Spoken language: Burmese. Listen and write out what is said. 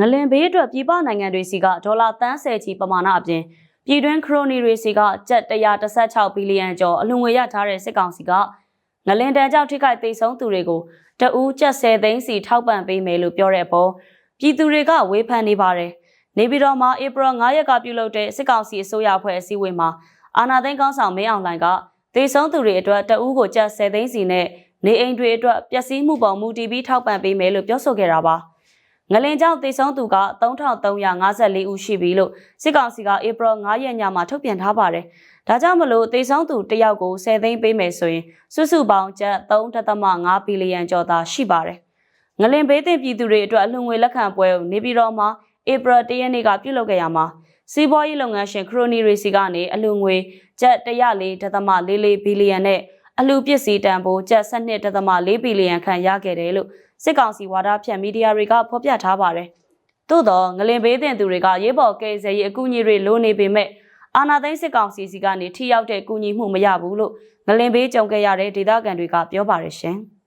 ငလင်ဘေးအတွက်ပြည်ပနိုင်ငံတွေစီကဒေါ်လာတန်း10ချီပမာဏအပြင်ပြည်တွင်းခရိုနီတွေစီကကျပ်116ဘီလီယံကျော်အလွန်ငွေရထားတဲ့စစ်ကောင်စီကငလင်တန်ကြောင့်ထိခိုက်သိမ်းဆုံးသူတွေကိုတအူးကျပ်10သိန်းစီထောက်ပံ့ပေးမယ်လို့ပြောတဲ့အပေါ်ပြည်သူတွေကဝေဖန်နေပါတယ်။နေပြည်တော်မှာဧပြီ9ရက်ကပြုလုပ်တဲ့စစ်ကောင်စီအစိုးရအဖွဲ့အစည်းအဝေးမှာအာဏာသိမ်းကောင်းဆောင်မင်းအောင်လှိုင်ကသေဆုံးသူတွေအတွက်တအူးကိုကျပ်10သိန်းစီနဲ့နေအိမ်တွေအတွက်ပျက်စီးမှုပေါ်မူတည်ပြီးထောက်ပံ့ပေးမယ်လို့ပြောဆိုခဲ့တာပါ။ ငလင်ကြောင့်သေဆုံးသူက3354ဦးရှိပြီလို့စစ်ကောင်စီကဧပြီ9ရက်ညမှာထုတ်ပြန်ထားပါတယ်။ဒါကြောင့်မလို့သေဆုံးသူတစ်ယောက်ကို10သိန်းပေးမယ်ဆိုရင်စုစုပေါင်းကျပ်3.5ဘီလီယံကျော်သာရှိပါတယ်။ငလင်ဘေးသင့်ပြည်သူတွေအတွက်အလှူငွေလက်ခံပွဲကိုနေပြည်တော်မှာဧပြီ၁ရက်နေ့ကပြုလုပ်ခဲ့ရမှာစီးပွားရေးလုပ်ငန်းရှင်ခရိုနီရီစီကနေအလှူငွေကျပ်104.44ဘီလီယံနဲ့ အလှူပစ္စည်းတန်ဖိုးကျပ်12.4ဘီလီယံခန့်ရခဲ့တယ်လို့စစ်ကောင်စီဝါဒဖြန့်မီဒီယာတွေကဖော်ပြထားပါတယ်။သို့တော့ငလင်ဘေးသင့်သူတွေကရေးပေါ်ကယ်ဆယ်ရေးအကူအညီတွေလိုနေပေမဲ့အာနာသိန်းစစ်ကောင်စီစီကနေထိရောက်တဲ့အကူအညီမှုမရဘူးလို့ငလင်ဘေးကြုံခဲ့ရတဲ့ဒေသခံတွေကပြောပါတယ်ရှင်။